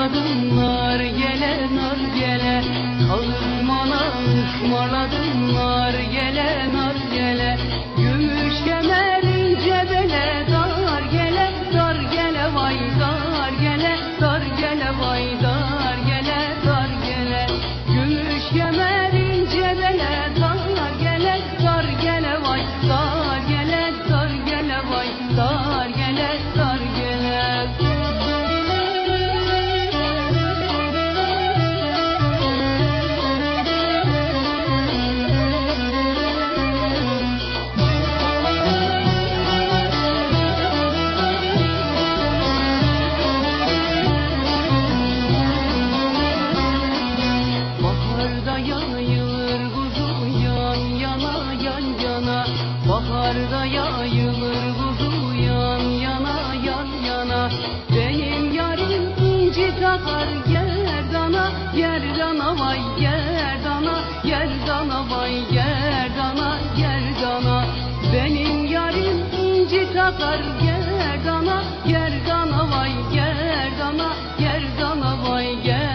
tıkmaladınlar gele nar gele Kavurmala tıkmaladınlar gele nar gele Gümüş kemerin cebele dar gele dar gele vay dar gele dar gele vay dar gele dar gele Gümüş kemerin cebele dar gele dar gele vay dar gele dar gele vay dar gele yayılır kuzu yan yana yan yana. Baharda yayılır kuzu yan yana yan yana. Benim yarim inci takar gerdana Gerdana vay gerdana Gerdana vay gerdana Gerdana Benim yarim inci takar gerdana Gerdana vay gerdana Gerdana vay gerdana